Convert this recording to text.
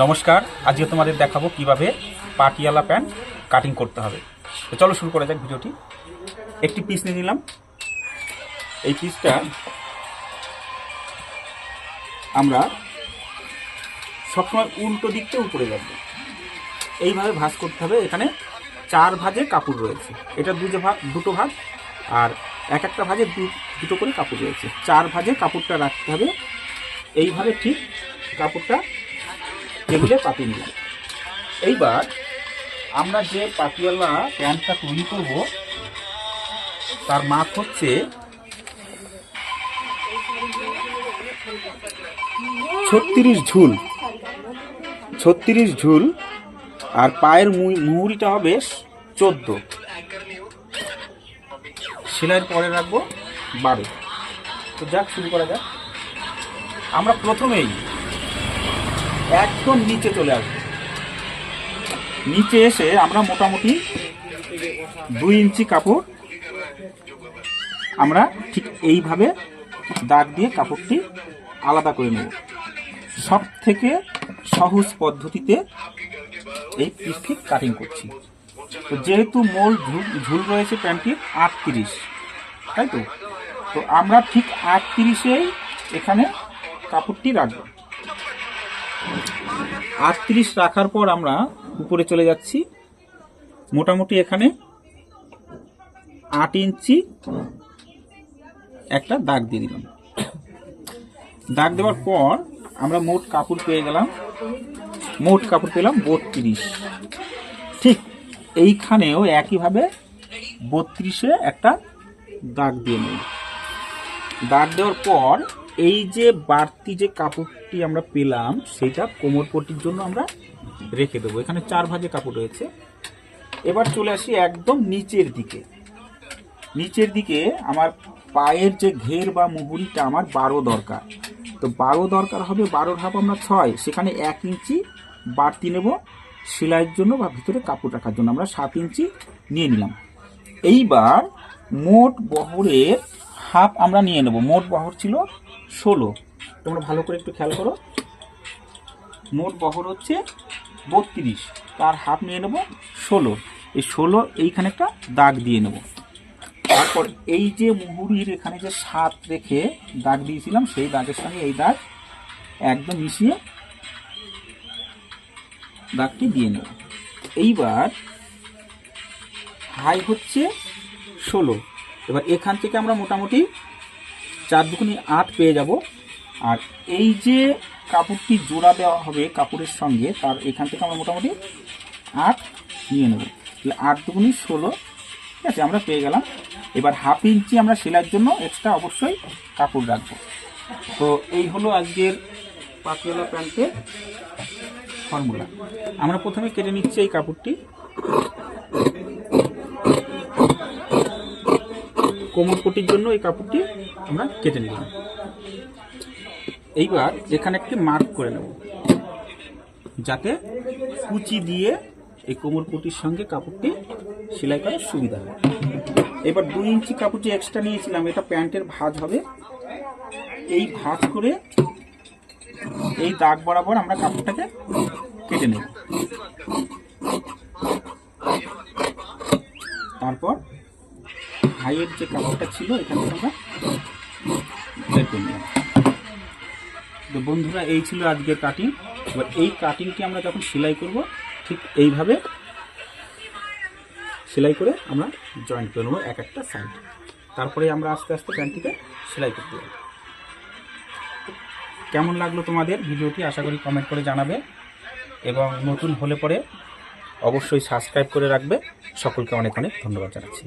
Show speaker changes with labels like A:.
A: নমস্কার, আজকে তোমাদের দেখাবো কীভাবে পাটিয়ালা প্যান্ট কাটিং করতে হবে। তো চলো শুরু করা যাক ভিডিওটি। একটি পিস নিয়ে নিলাম। এই পিসটা আমরা সবসময় উল্টো দিকতে উপরে রাখব। এইভাবে ভাঁজ করতে হবে। এখানে চার ভাজে কাপড় রয়েছে। এটা দুটো ভাগ দুটো ভাগ আর এক একটা ভাজে দুটো করে কাপড় রয়েছে। চার ভাজে কাপড়টা রাখতে হবে। এইভাবে ঠিক কাপড়টা টেবিলে পাতিয়ে নিলাম। এইবার আমরা যে পাটিয়ালা প্যান্টটা তৈরি করব, তার মাপ হচ্ছে ছত্রিশ ঝুল। ছত্রিশ ঝুল, আর পায়ের মুহুরিটা হবে চোদ্দ। সেলাইয়ের পরে রাখব বারো। তো যাক, শুরু করা যাক। আমরা প্রথমেই একদম নিচে চলে আসব। নিচে এসে আমরা মোটামুটি দুই ইঞ্চি কাপড় আমরা ঠিক এইভাবে দাগ দিয়ে কাপড়টি আলাদা করে নেব। সব থেকে সহজ পদ্ধতিতে এই পিসটি কাটিং করছি। তো যেহেতু মোল ঝুল রয়েছে প্যান্টটির আটত্রিশ, তাই তো? তো আমরা ঠিক আটত্রিশেই এখানে কাপড়টি রাখব। আটত্রিশ রাখার পর আমরা উপরে চলে যাচ্ছি। মোটামুটি এখানে আট ইঞ্চি একটা দাগ দিয়ে দিলাম। দাগ দেওয়ার পর আমরা মোট কাপড় পেয়ে গেলাম, মোট কাপড় পেলাম বত্রিশ। ঠিক এইখানেও একইভাবে বত্রিশে একটা দাগ দিয়ে নেব দাগ দেওয়ার পর এই যে বাড়তি যে কাপড়টি আমরা পেলাম, সেটা কোমর পট্টির জন্য আমরা রেখে দেবো। এখানে চার ভাজে কাপড় রয়েছে। এবার চলে আসি একদম নিচের দিকে। নিচের দিকে আমার পায়ের যে ঘের বা মুহুরিটা আমার বারো দরকার। তো বারো দরকার হবে, বারোর হাফ আমরা ছয়, সেখানে এক ইঞ্চি বাড়তি নেব সেলাইয়ের জন্য বা ভিতরে কাপড় রাখার জন্য। আমরা সাত ইঞ্চি নিয়ে নিলাম। এইবার মোট বহরের হাফ আমরা নিয়ে নেব। মোট বহর ছিল ষোলো। তোমরা ভালো করে একটু খেয়াল করো। মোট বহর হচ্ছে বত্রিশ। তার হাফ নিয়ে নেব ষোলো। এই ষোলো এইখানে একটা দাগ দিয়ে নেব। তারপর এই যে মুহুরির এখানে যে সাত রেখে দাগ দিয়েছিলাম সেই দাগের সঙ্গে এই দাগ একদম মিশিয়ে দাগটি দিয়ে নেব। এইবার হাই হচ্ছে ষোলো। এবার এখান থেকে আমরা মোটামুটি চার দুগুনি আট পেয়ে যাব। আর এই যে কাপড়টি জোড়া দেওয়া হবে কাপড়ের সঙ্গে, তার এখান থেকে আমরা মোটামুটি আট নিয়ে নেব। তাহলে আট দুগুনি ষোলো, ঠিক আছে, আমরা পেয়ে গেলাম। এবার হাফ ইঞ্চি আমরা সেলাইয়ের জন্য এক্সট্রা অবশ্যই কাপড় রাখব। তো এই হলো আজকের পাতলা প্যান্টের ফর্মুলা আমরা প্রথমে কেটে নিচ্ছি এই কাপড়টি। কোমরপটির জন্য এই কাপড়টি আমরা কেটে নিলাম। এইবার এখানে একটি মার্ক করে নেব, যাতে কুচি দিয়ে এই কোমরপটির সঙ্গে কাপড়টি সেলাই করার সুবিধা হয়। এবার দুই ইঞ্চি কাপড় যে এক্সট্রা নিয়েছিলাম, এটা প্যান্টের ভাঁজ হবে। এই ভাঁজ করে এই দাগ বরাবর আমরা কাপড়টাকে কেটে নেব। তারপর হাইয়ের যে কাপড়টা ছিল, এখান আমরা নিলাম। তো বন্ধুরা, এই ছিল আজকের কাটিং এবার এই কাটিংটি আমরা যখন সেলাই করব, ঠিক এইভাবে সেলাই করে আমরা জয়েন্ট করে নেব এক একটা সাইড তারপরে আমরা আস্তে আস্তে প্যান্টটিকে সেলাই করতে যাব। কেমন লাগল তোমাদের ভিডিওটি? আশা করি কমেন্ট করে জানাবে। এবং নতুন হলে পরে অবশ্যই সাবস্ক্রাইব করে রাখবে। সকলকে অনেক অনেক ধন্যবাদ জানাচ্ছি।